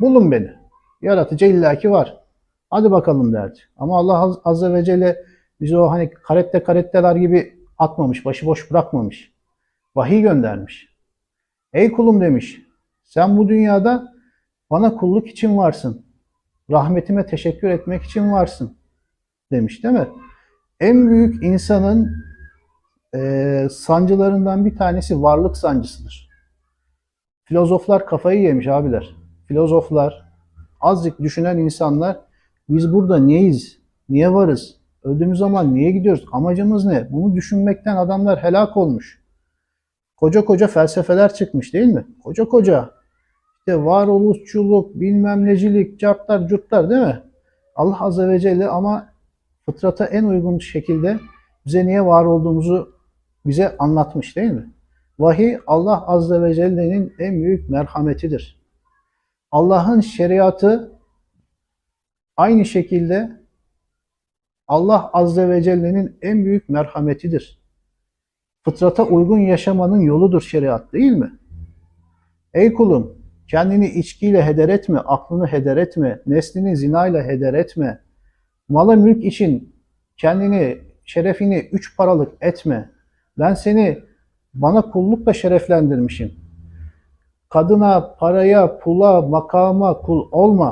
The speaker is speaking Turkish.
Bulun beni. Yaratıcı illaki var. Hadi bakalım derdi. Ama Allah Az- Azze ve Celle bizi o hani karette karetteler gibi atmamış, başıboş bırakmamış. Vahiy göndermiş. Ey kulum demiş, sen bu dünyada bana kulluk için varsın. Rahmetime teşekkür etmek için varsın. Demiş değil mi? En büyük insanın eee, sancılarından bir tanesi varlık sancısıdır. Filozoflar kafayı yemiş abiler. Filozoflar, azıcık düşünen insanlar biz burada niyeyiz? Niye varız? Öldüğümüz zaman niye gidiyoruz? Amacımız ne? Bunu düşünmekten adamlar helak olmuş. Koca koca felsefeler çıkmış değil mi? Koca koca. İşte varoluşçuluk, bilmem necilik, cartlar, curtlar değil mi? Allah Azze ve Celle ama fıtrata en uygun şekilde bize niye var olduğumuzu bize anlatmış değil mi? Vahiy Allah Azze ve Celle'nin en büyük merhametidir. Allah'ın şeriatı aynı şekilde Allah Azze ve Celle'nin en büyük merhametidir. Fıtrata uygun yaşamanın yoludur şeriat değil mi? Ey kulum, kendini içkiyle heder etme, aklını heder etme, neslini zinayla heder etme. Malı mülk için kendini, şerefini üç paralık etme. Ben seni bana kullukla şereflendirmişim. Kadına, paraya, pula, makama kul olma.